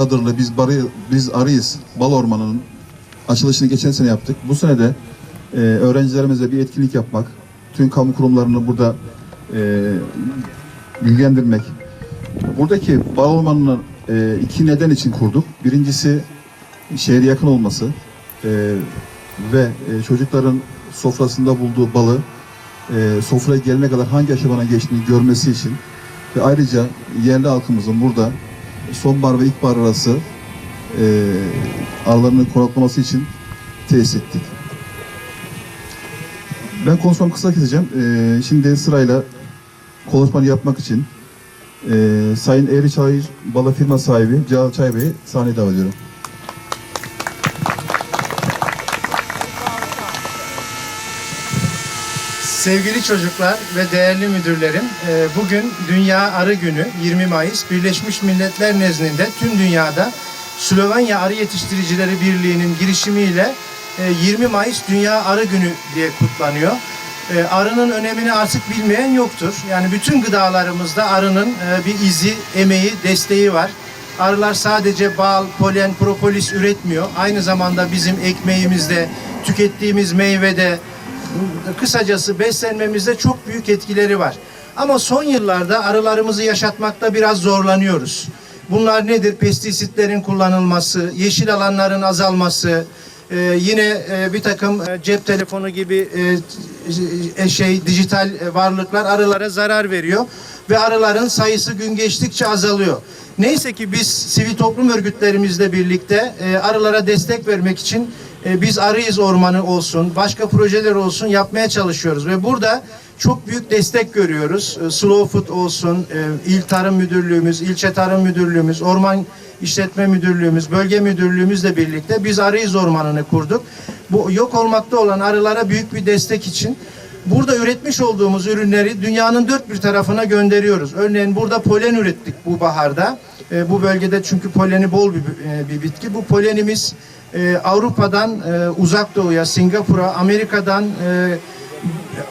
Çadırlı biz barı, biz arıyız. Bal Ormanı'nın açılışını geçen sene yaptık. Bu sene de e, öğrencilerimize bir etkinlik yapmak, tüm kamu kurumlarını burada e, bilgilendirmek. Buradaki Bal Ormanı'nı e, iki neden için kurduk. Birincisi şehre yakın olması e, ve e, çocukların sofrasında bulduğu balı e, sofraya gelene kadar hangi aşamadan geçtiğini görmesi için ve ayrıca yerli halkımızın burada sonbahar ve ilkbahar arası e, arılarını konaklaması için tesis ettik. Ben konuşmamı kısa keseceğim. E, şimdi sırayla konuşmanı yapmak için e, Sayın Eğri Çayır Bala firma sahibi Celal Çay Bey'i sahneye davet ediyorum. Sevgili çocuklar ve değerli müdürlerim, e, bugün Dünya Arı Günü 20 Mayıs Birleşmiş Milletler nezdinde tüm dünyada Slovenya Arı Yetiştiricileri Birliği'nin girişimiyle e, 20 Mayıs Dünya Arı Günü diye kutlanıyor. E, Arının önemini artık bilmeyen yoktur. Yani bütün gıdalarımızda arının e, bir izi, emeği, desteği var. Arılar sadece bal, polen, propolis üretmiyor. Aynı zamanda bizim ekmeğimizde, tükettiğimiz meyvede, kısacası beslenmemizde çok büyük etkileri var. Ama son yıllarda arılarımızı yaşatmakta biraz zorlanıyoruz. Bunlar nedir? Pestisitlerin kullanılması, yeşil alanların azalması, e, yine e, bir takım e, cep telefonu gibi e, e, şey dijital varlıklar arılara zarar veriyor ve arıların sayısı gün geçtikçe azalıyor. Neyse ki biz sivil toplum örgütlerimizle birlikte e, arılara destek vermek için e, biz Arıyız Ormanı olsun, başka projeler olsun yapmaya çalışıyoruz ve burada çok büyük destek görüyoruz. E, Slow Food olsun, e, İl Tarım Müdürlüğümüz, İlçe Tarım Müdürlüğümüz, Orman İşletme Müdürlüğümüz, Bölge Müdürlüğümüzle birlikte biz Arıyız Ormanı'nı kurduk. Bu yok olmakta olan arılara büyük bir destek için Burada üretmiş olduğumuz ürünleri dünyanın dört bir tarafına gönderiyoruz. Örneğin burada polen ürettik bu baharda. E, bu bölgede çünkü poleni bol bir, e, bir bitki. Bu polenimiz e, Avrupa'dan e, uzak doğuya, Singapur'a, Amerika'dan e,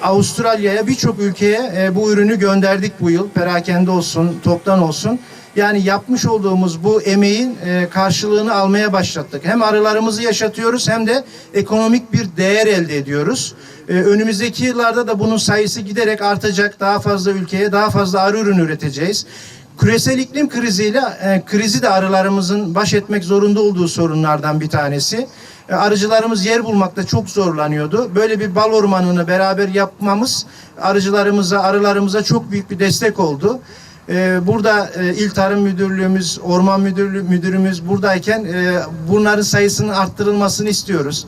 Avustralya'ya birçok ülkeye e, bu ürünü gönderdik bu yıl. Perakende olsun, toptan olsun. Yani yapmış olduğumuz bu emeğin e, karşılığını almaya başlattık. Hem arılarımızı yaşatıyoruz hem de ekonomik bir değer elde ediyoruz. E, önümüzdeki yıllarda da bunun sayısı giderek artacak. Daha fazla ülkeye daha fazla arı ürünü üreteceğiz. Küresel iklim kriziyle e, krizi de arılarımızın baş etmek zorunda olduğu sorunlardan bir tanesi. E, arıcılarımız yer bulmakta çok zorlanıyordu. Böyle bir bal ormanını beraber yapmamız arıcılarımıza, arılarımıza çok büyük bir destek oldu. E, burada e, İl Tarım Müdürlüğümüz, Orman Müdürlüğü müdürümüz buradayken bunların sayısının arttırılmasını istiyoruz.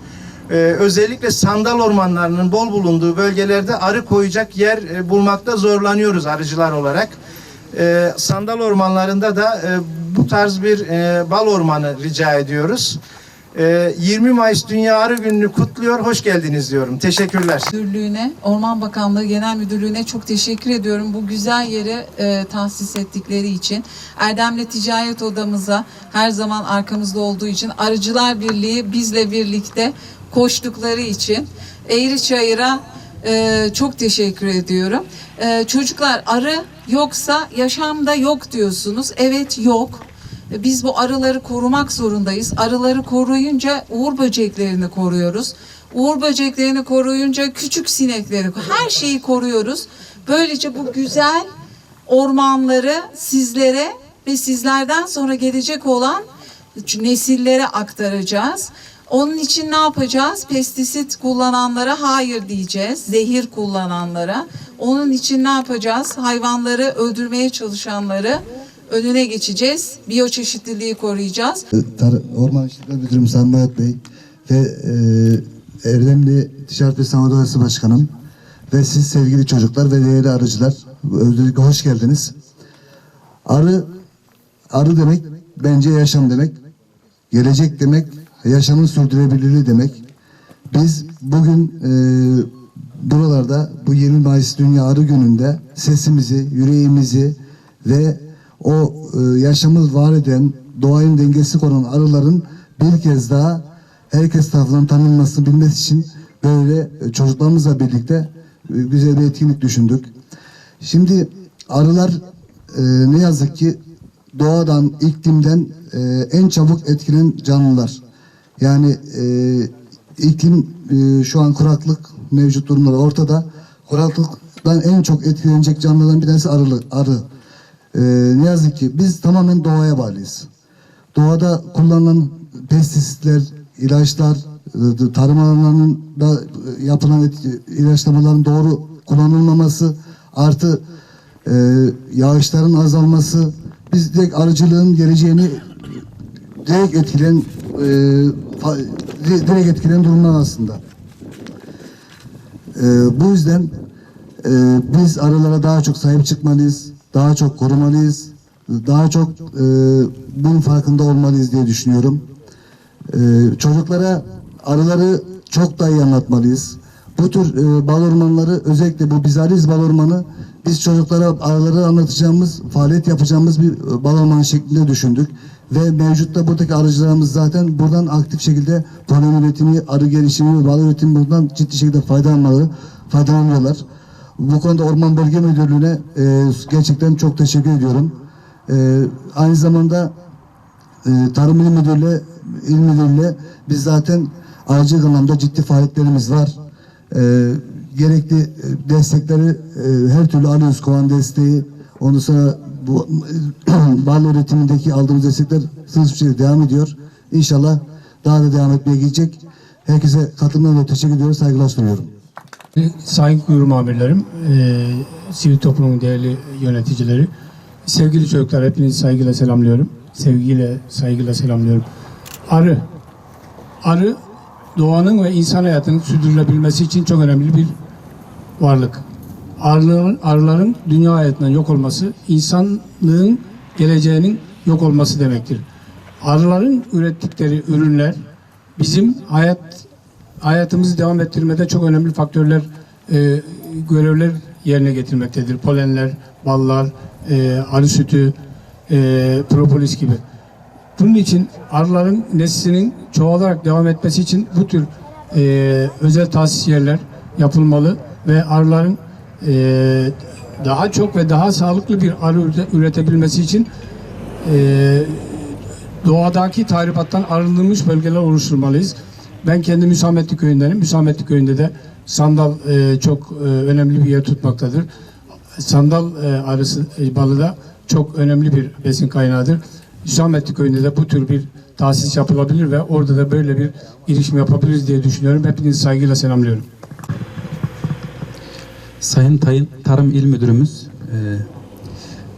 Ee, özellikle sandal ormanlarının bol bulunduğu bölgelerde arı koyacak yer e, bulmakta zorlanıyoruz arıcılar olarak. Ee, sandal ormanlarında da e, bu tarz bir e, bal ormanı rica ediyoruz. Ee, 20 Mayıs Dünya Arı Günü'nü kutluyor, hoş geldiniz diyorum. Teşekkürler. Müdürlüğü'ne, Orman Bakanlığı Genel Müdürlüğü'ne çok teşekkür ediyorum. Bu güzel yeri e, tahsis ettikleri için. Erdemli Ticaret Odamıza her zaman arkamızda olduğu için. Arıcılar Birliği bizle birlikte koştukları için. Eğri Çayır'a e, çok teşekkür ediyorum. E, çocuklar arı yoksa yaşamda yok diyorsunuz. Evet yok. Biz bu arıları korumak zorundayız. Arıları koruyunca uğur böceklerini koruyoruz. Uğur böceklerini koruyunca küçük sinekleri, her şeyi koruyoruz. Böylece bu güzel ormanları sizlere ve sizlerden sonra gelecek olan nesillere aktaracağız. Onun için ne yapacağız? Pestisit kullananlara hayır diyeceğiz. Zehir kullananlara. Onun için ne yapacağız? Hayvanları öldürmeye çalışanları önüne geçeceğiz. Biyoçeşitliliği koruyacağız. Tar- Orman İşletme Müdürüm Sayın Bayat Bey ve e, Erdemli Ticaret ve Sanayi Odası Başkanım ve siz sevgili çocuklar ve değerli arıcılar özellikle hoş geldiniz. Arı arı demek bence yaşam demek. Gelecek demek, yaşamın sürdürülebilirliği demek. Biz bugün e, buralarda bu 20 Mayıs Dünya Arı Günü'nde sesimizi, yüreğimizi ve o e, yaşamı var eden, doğayın dengesi konan arıların bir kez daha herkes tarafından tanınmasını bilmesi için böyle e, çocuklarımızla birlikte e, güzel bir etkinlik düşündük. Şimdi arılar e, ne yazık ki doğadan, iklimden e, en çabuk etkilenen canlılar. Yani e, iklim e, şu an kuraklık mevcut durumları ortada. Kuraklıktan en çok etkilenecek canlılardan bir tanesi arı. arı. E, ne yazık ki biz tamamen doğaya bağlıyız. Doğada kullanılan pestisitler, ilaçlar, e, tarım alanlarında e, yapılan et- ilaçlamaların doğru kullanılmaması artı e, yağışların azalması biz direkt arıcılığın geleceğini direkt etkileyen e, direkt etkileyen durumlar aslında. E, bu yüzden e, biz arılara daha çok sahip çıkmalıyız, daha çok korumalıyız, daha çok e, bunun farkında olmalıyız diye düşünüyorum. E, çocuklara arıları çok daha iyi anlatmalıyız. Bu tür e, bal ormanları özellikle bu bizariz bal ormanı biz çocuklara arıları anlatacağımız, faaliyet yapacağımız bir e, bal ormanı şeklinde düşündük. Ve mevcutta buradaki arıcılarımız zaten buradan aktif şekilde polen üretimi, arı gelişimi ve bal üretimi buradan ciddi şekilde faydalanmaları, faydalanıyorlar. Bu konuda Orman Bölge Müdürlüğü'ne e, gerçekten çok teşekkür ediyorum. E, aynı zamanda e, Tarım İl Müdürlüğü, İl Müdürlüğü biz zaten arıcılık anlamda ciddi faaliyetlerimiz var. E, gerekli e, destekleri e, her türlü alıyoruz. Kovan desteği, ondan sonra bu bal üretimindeki aldığımız destekler hızlı bir şekilde devam ediyor. İnşallah daha da devam etmeye gidecek. Herkese katılımlarına teşekkür ediyoruz. Saygılar sunuyorum. Saygı duyuyorum amirlerim, e, sivil toplumun değerli yöneticileri, sevgili çocuklar hepinizi saygıyla selamlıyorum. Sevgiyle, saygıyla selamlıyorum. Arı, arı doğanın ve insan hayatının sürdürülebilmesi için çok önemli bir varlık. Arıların, arıların dünya hayatından yok olması, insanlığın geleceğinin yok olması demektir. Arıların ürettikleri ürünler bizim hayat hayatımızı devam ettirmede çok önemli faktörler, e, görevler yerine getirmektedir. Polenler, ballar, e, arı sütü, e, propolis gibi. Bunun için arıların neslinin çoğalarak devam etmesi için bu tür e, özel tahsis yerler yapılmalı ve arıların e, daha çok ve daha sağlıklı bir arı ürete- üretebilmesi için e, doğadaki tahribattan arındırılmış bölgeler oluşturmalıyız. Ben kendi Müsametli köyündenim. Müsametli köyünde de sandal e, çok e, önemli bir yer tutmaktadır. Sandal e, arısı e, balı da çok önemli bir besin kaynağıdır. Hüsametli köyünde de bu tür bir tahsis yapılabilir ve orada da böyle bir girişim yapabiliriz diye düşünüyorum. Hepinizi saygıyla selamlıyorum. Sayın Tayın, Tarım İl Müdürümüz e,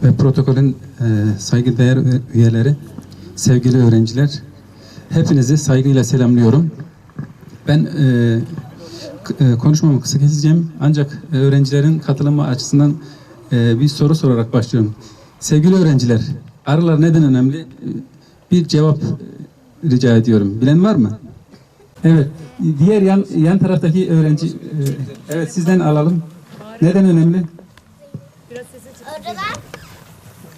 ve protokolün e, saygıdeğer üyeleri, sevgili öğrenciler, hepinizi saygıyla selamlıyorum. Ben e, e, konuşmamı kısa keseceğim ancak e, öğrencilerin katılımı açısından e, bir soru sorarak başlıyorum. Sevgili öğrenciler, arılar neden önemli? E, Bir cevap e, rica ediyorum. Bilen var mı? Evet. Diğer yan yan taraftaki öğrenci, e, evet sizden alalım. Neden önemli? Arılar,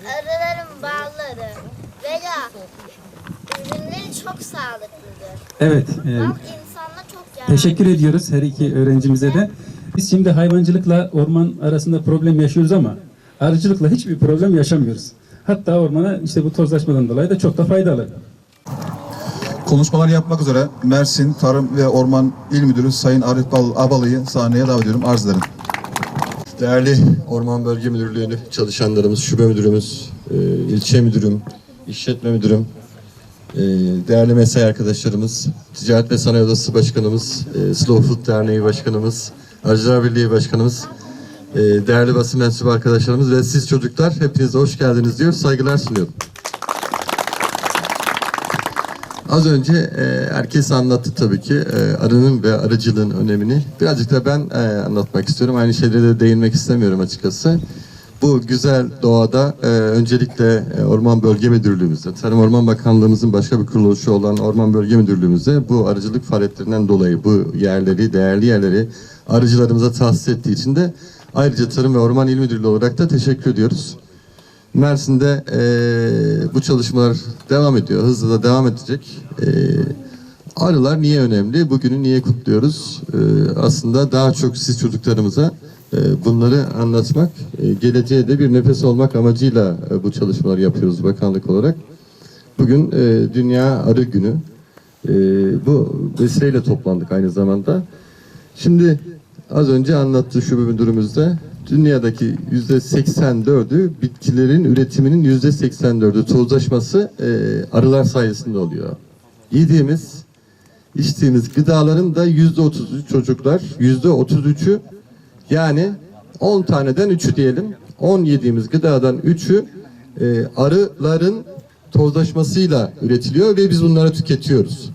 arıların balları veya ürünleri çok sağlıklıdır. Evet. e, Bal insana çok yararlı. teşekkür ediyoruz her iki öğrencimize de. Biz şimdi hayvancılıkla orman arasında problem yaşıyoruz ama arıcılıkla hiçbir problem yaşamıyoruz. Hatta ormana işte bu tozlaşmadan dolayı da çok da faydalı. Konuşmalar yapmak üzere Mersin Tarım ve Orman İl Müdürü Sayın Arif Bal Abalı'yı sahneye davet ediyorum. Arz ederim. Değerli Orman Bölge Müdürlüğü çalışanlarımız, şube müdürümüz, e, ilçe müdürüm, işletme müdürüm, e, değerli mesai arkadaşlarımız, Ticaret ve Sanayi Odası Başkanımız, e, Slow Food Derneği Başkanımız, Arıcılar Birliği Başkanımız, değerli basın mensubu arkadaşlarımız ve siz çocuklar hepinize hoş geldiniz diyor, saygılar sunuyorum. Az önce e, herkes anlattı tabii ki e, arının ve arıcılığın önemini. Birazcık da ben e, anlatmak istiyorum. Aynı şeylere de değinmek istemiyorum açıkçası. Bu güzel doğada e, öncelikle e, Orman Bölge Müdürlüğümüzde, Tarım Orman Bakanlığımızın başka bir kuruluşu olan Orman Bölge Müdürlüğümüzde bu arıcılık faaliyetlerinden dolayı bu yerleri, değerli yerleri arıcılarımıza tahsis ettiği için de ayrıca Tarım ve Orman İl Müdürlüğü olarak da teşekkür ediyoruz. Mersin'de eee, bu çalışmalar devam ediyor. Hızlı da devam edecek. Eee, arılar niye önemli? Bugünü niye kutluyoruz? Eee, aslında daha çok siz çocuklarımıza e, bunları anlatmak, e, geleceğe de bir nefes olmak amacıyla e, bu çalışmaları yapıyoruz bakanlık olarak. Bugün e, Dünya Arı Günü. E, bu vesileyle toplandık aynı zamanda. Şimdi az önce anlattığı şube müdürümüzde dünyadaki yüzde 84'ü bitkilerin üretiminin yüzde 84'ü tozlaşması e, arılar sayesinde oluyor. Yediğimiz, içtiğimiz gıdaların da yüzde 33'ü çocuklar, yüzde 33'ü yani 10 taneden 3'ü diyelim. 10 yediğimiz gıdadan 3'ü e, arıların tozlaşmasıyla üretiliyor ve biz bunları tüketiyoruz.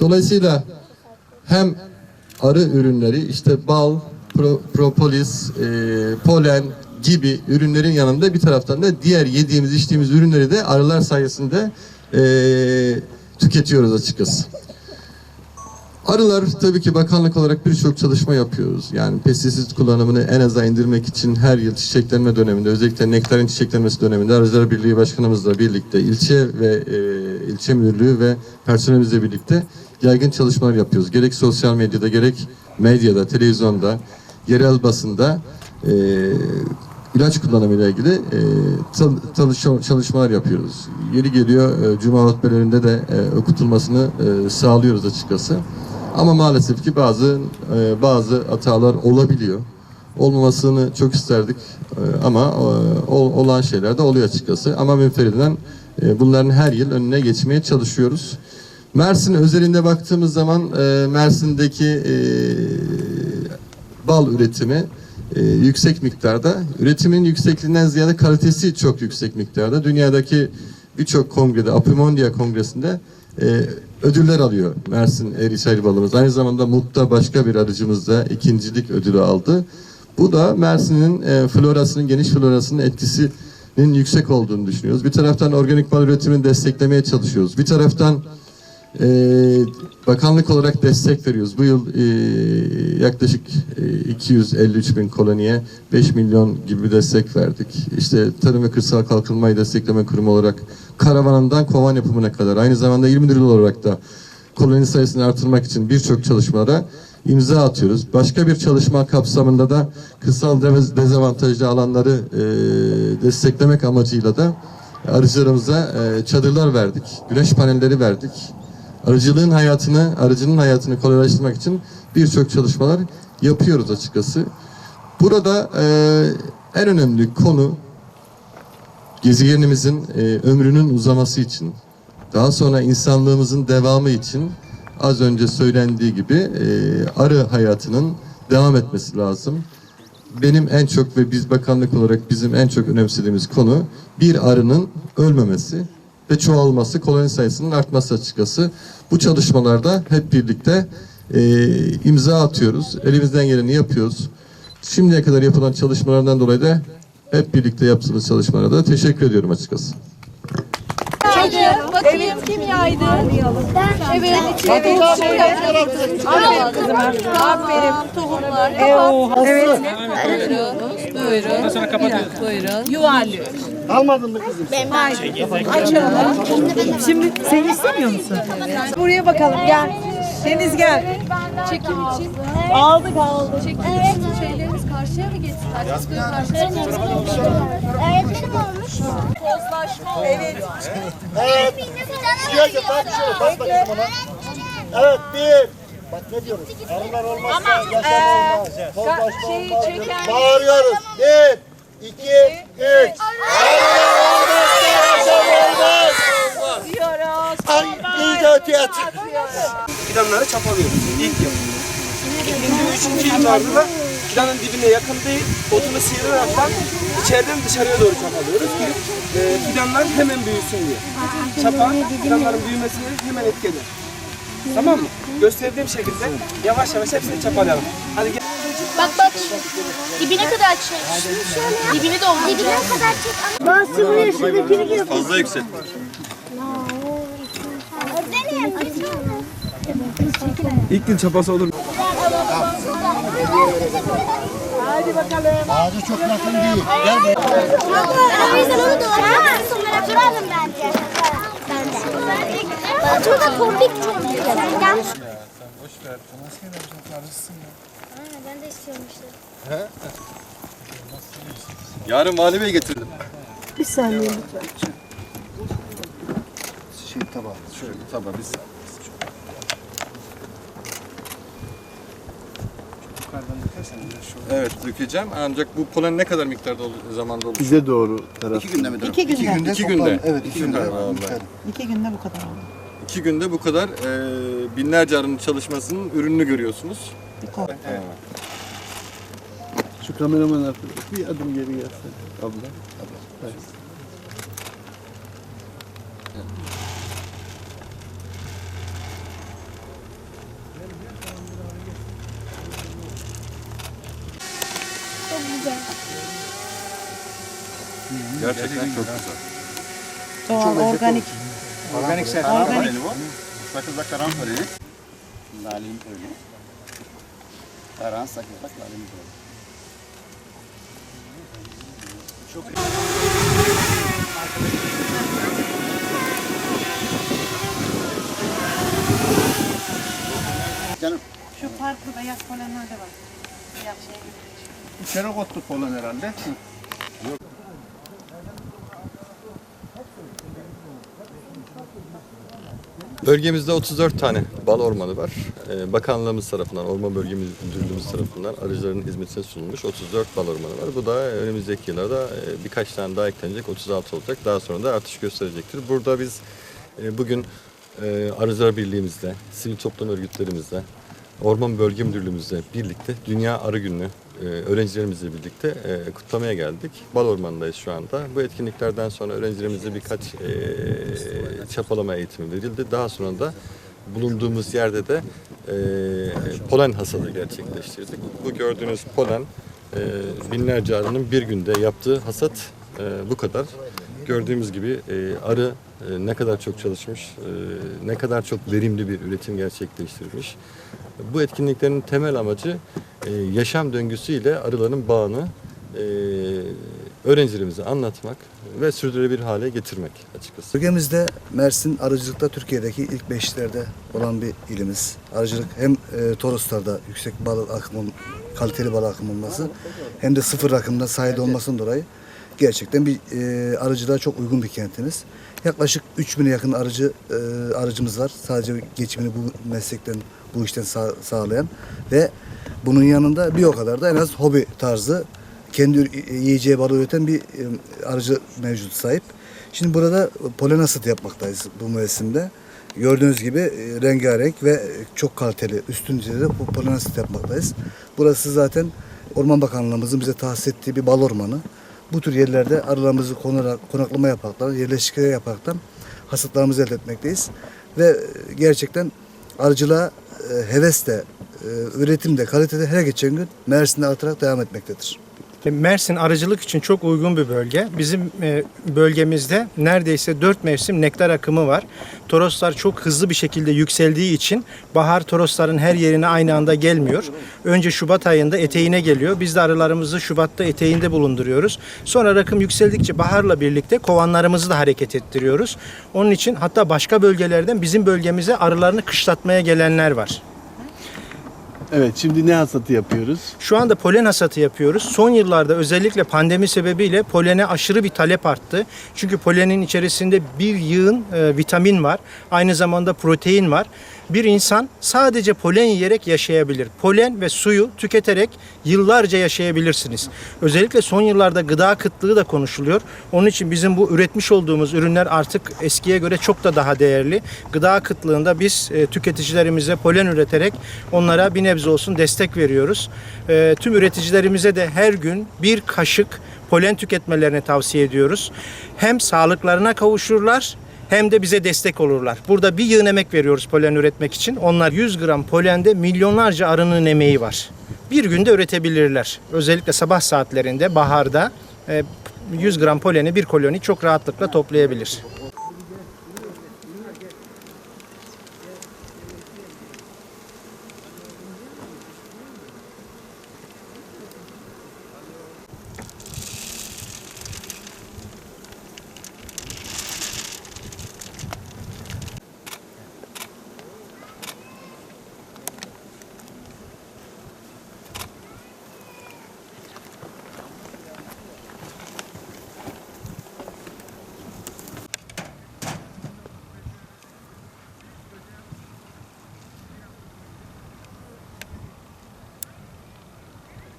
Dolayısıyla hem arı ürünleri işte bal, pro- propolis, e, polen gibi ürünlerin yanında bir taraftan da diğer yediğimiz içtiğimiz ürünleri de arılar sayesinde e, tüketiyoruz açıkçası. Arılar tabii ki bakanlık olarak birçok çalışma yapıyoruz. Yani pestisit kullanımını en aza indirmek için her yıl çiçeklenme döneminde özellikle nektarin çiçeklenmesi döneminde Arıcılar Birliği Başkanımızla birlikte ilçe ve e, ilçe müdürlüğü ve personelimizle birlikte yaygın çalışmalar yapıyoruz. Gerek sosyal medyada gerek medyada, televizyonda, yerel basında e, ilaç kullanımıyla ilgili e, çalışmalar yapıyoruz. Yeri geliyor e, cuma hutbelerinde de e, okutulmasını e, sağlıyoruz açıkçası. Ama maalesef ki bazı e, bazı hatalar olabiliyor. Olmamasını çok isterdik e, ama e, ol- olan şeyler de oluyor açıkçası. Ama münferiden e, bunların her yıl önüne geçmeye çalışıyoruz. Mersin özelinde baktığımız zaman e, Mersin'deki e, bal üretimi e, yüksek miktarda. Üretimin yüksekliğinden ziyade kalitesi çok yüksek miktarda. Dünyadaki birçok kongrede, Apimondia Kongresi'nde e, ödüller alıyor Mersin Erişehir balımız. Aynı zamanda Mut'ta başka bir arıcımız da ikincilik ödülü aldı. Bu da Mersin'in e, florasının, geniş florasının etkisinin yüksek olduğunu düşünüyoruz. Bir taraftan organik bal üretimini desteklemeye çalışıyoruz. Bir taraftan ee, bakanlık olarak destek veriyoruz. Bu yıl e, yaklaşık e, 253 bin koloniye 5 milyon gibi destek verdik. İşte Tarım ve Kırsal Kalkınmayı Destekleme Kurumu olarak karavanından kovan yapımına kadar aynı zamanda 20 lira olarak da koloni sayısını artırmak için birçok çalışmalara imza atıyoruz. Başka bir çalışma kapsamında da kırsal dez- dezavantajlı alanları e, desteklemek amacıyla da arıcılarımıza e, çadırlar verdik, güneş panelleri verdik. Arıcılığın hayatını, arıcının hayatını kolaylaştırmak için birçok çalışmalar yapıyoruz açıkçası. Burada e, en önemli konu gezegenimizin e, ömrünün uzaması için, daha sonra insanlığımızın devamı için az önce söylendiği gibi e, arı hayatının devam etmesi lazım. Benim en çok ve biz bakanlık olarak bizim en çok önemsediğimiz konu bir arının ölmemesi ve çoğalması, koloni sayısının artması açıkçası. Bu çalışmalarda hep birlikte e, imza atıyoruz. Elimizden geleni yapıyoruz. Şimdiye kadar yapılan çalışmalardan dolayı da hep birlikte yaptığımız çalışmalara da teşekkür ediyorum açıkçası. Evet kim yaydı? Evet. Evet. Aferin kızım. Aferin. Tohumlar. Evet. Buyurun. Buyurun. Buyurun. Yuvarlıyoruz. Şimdi sen istemiyor musun? Buraya bakalım gel. Deniz gel. Çekim için. Aldık aldık. Çekim için şeylerimiz karşıya mı geçsin? Açıklığı karşıya mı geçsin? Öğretmenim olmuş. Tozlaşma. Evet. Evet. Diyor ki bak şu bak bakayım ona. Evet bir. Bak ne diyoruz? Arılar olmazsa yaşam olmaz. Tozlaşma şeyi olmaz. Bağırıyoruz. Bir, iki, üç. Ay iyice çık. fidanları çapalıyoruz. İlk yapımı. İkinci ve üçüncü yıllarda da fidanın dibine yakın değil, otunu sıyıraraktan içeriden dışarıya doğru çapalıyoruz ki e, fidanlar hemen büyüsün diye. Çapa fidanların büyümesine hemen etki eder. Tamam mı? Gösterdiğim şekilde yavaş yavaş hepsini çapalayalım. Hadi gel. Bak bak. Dibine kadar çek. Dibini doldur. Dibine kadar çek. Bazı buraya şuradakini gibi. Fazla yüksek. Öğretmenim. İlk gün çapası olur. Ağacı çok yakın değil. Gel buraya. O yüzden onu doğru. Duralım bence. Ben de. Şurada tombik tombik. Gel. Boş ver. Nasıl yapacak? Arısın ya. Ben de istiyorum işte. Yarın Vali Bey getirdim. Bir saniye lütfen. Şey tabağı. Şöyle tabağı biz. Evet dökeceğim ancak bu polen ne kadar miktarda ol- zamanda olur? Bize doğru taraf. İki günde mi? İki günde. İki günde. Evet iki günde. Vallahi. İki günde bu kadar oldu. İki günde bu kadar e, binlerce arının çalışmasının ürününü görüyorsunuz. Evet. Şu kameraman arkadaş bir adım geri gelsene. Abla. Evet. Çok güzel. Gerçekten çok güzel. Doğal, organik. Organik. Organik. Sakızda karanfil. Lalim öyle. Karan sakızda lalim öyle. Şu farklı beyaz polenler de var. Siyah şey. Çeyrek otlu polen herhalde. Bölgemizde 34 tane bal ormanı var. Ee, Bakanlığımız tarafından, Orman Bölge Müdürlüğümüz tarafından arıcıların hizmetine sunulmuş 34 bal ormanı var. Bu da önümüzdeki yıllarda e, birkaç tane daha eklenecek, 36 olacak. Daha sonra da artış gösterecektir. Burada biz e, bugün e, Arıcılar Birliğimizle, sivil toplum örgütlerimizle, Orman Bölge Müdürlüğümüzle birlikte Dünya Arı Günü'nü e, öğrencilerimizle birlikte e, kutlamaya geldik. Bal Ormanı'ndayız şu anda. Bu etkinliklerden sonra öğrencilerimize birkaç e, çapalama eğitimi verildi. Daha sonra da bulunduğumuz yerde de polen hasadı gerçekleştirdik. Bu gördüğünüz polen binlerce arının bir günde yaptığı hasat bu kadar. Gördüğümüz gibi arı ne kadar çok çalışmış, ne kadar çok verimli bir üretim gerçekleştirmiş. Bu etkinliklerin temel amacı e, yaşam döngüsüyle arıların bağını e, öğrencilerimize anlatmak ve sürdürülebilir hale getirmek açıkçası. Bölgemizde Mersin arıcılıkta Türkiye'deki ilk beşlerde olan bir ilimiz. Arıcılık hem e, Toroslar'da yüksek bal akımı, kaliteli bal akımı olması hem de sıfır rakımda sahilde olmasından dolayı gerçekten bir e, arıcılığa çok uygun bir kentimiz. Yaklaşık 3000'e yakın arıcı e, arıcımız var. Sadece geçimini bu meslekten, bu işten sağ- sağlayan ve bunun yanında bir o kadar da en az hobi tarzı kendi ür- yiyeceği balı üreten bir e, arıcı mevcut sahip. Şimdi burada polen hasatı yapmaktayız bu mevsimde. Gördüğünüz gibi e, rengarenk ve çok kaliteli üstün düzeyde bu polen hasatı yapmaktayız. Burası zaten Orman Bakanlığımızın bize tahsis ettiği bir bal ormanı. Bu tür yerlerde arılarımızı konaklama yaparaktan, yerleşikleri yaparaktan hasatlarımızı elde etmekteyiz. Ve e, gerçekten arıcılığa e, hevesle, üretimde, kalitede her geçen gün Mersin'de artarak devam etmektedir. Mersin arıcılık için çok uygun bir bölge. Bizim e, bölgemizde neredeyse dört mevsim nektar akımı var. Toroslar çok hızlı bir şekilde yükseldiği için bahar torosların her yerine aynı anda gelmiyor. Önce Şubat ayında eteğine geliyor. Biz de arılarımızı Şubat'ta eteğinde bulunduruyoruz. Sonra rakım yükseldikçe baharla birlikte kovanlarımızı da hareket ettiriyoruz. Onun için hatta başka bölgelerden bizim bölgemize arılarını kışlatmaya gelenler var. Evet şimdi ne hasatı yapıyoruz? Şu anda polen hasatı yapıyoruz. Son yıllarda özellikle pandemi sebebiyle polene aşırı bir talep arttı. Çünkü polenin içerisinde bir yığın e, vitamin var. Aynı zamanda protein var. Bir insan sadece polen yiyerek yaşayabilir. Polen ve suyu tüketerek yıllarca yaşayabilirsiniz. Özellikle son yıllarda gıda kıtlığı da konuşuluyor. Onun için bizim bu üretmiş olduğumuz ürünler artık eskiye göre çok da daha değerli. Gıda kıtlığında biz e, tüketicilerimize polen üreterek onlara bir nebze olsun destek veriyoruz. E, tüm üreticilerimize de her gün bir kaşık polen tüketmelerini tavsiye ediyoruz. Hem sağlıklarına kavuşurlar hem de bize destek olurlar. Burada bir yığın emek veriyoruz polen üretmek için. Onlar 100 gram polende milyonlarca arının emeği var. Bir günde üretebilirler. Özellikle sabah saatlerinde, baharda e, 100 gram poleni bir koloni çok rahatlıkla toplayabilir.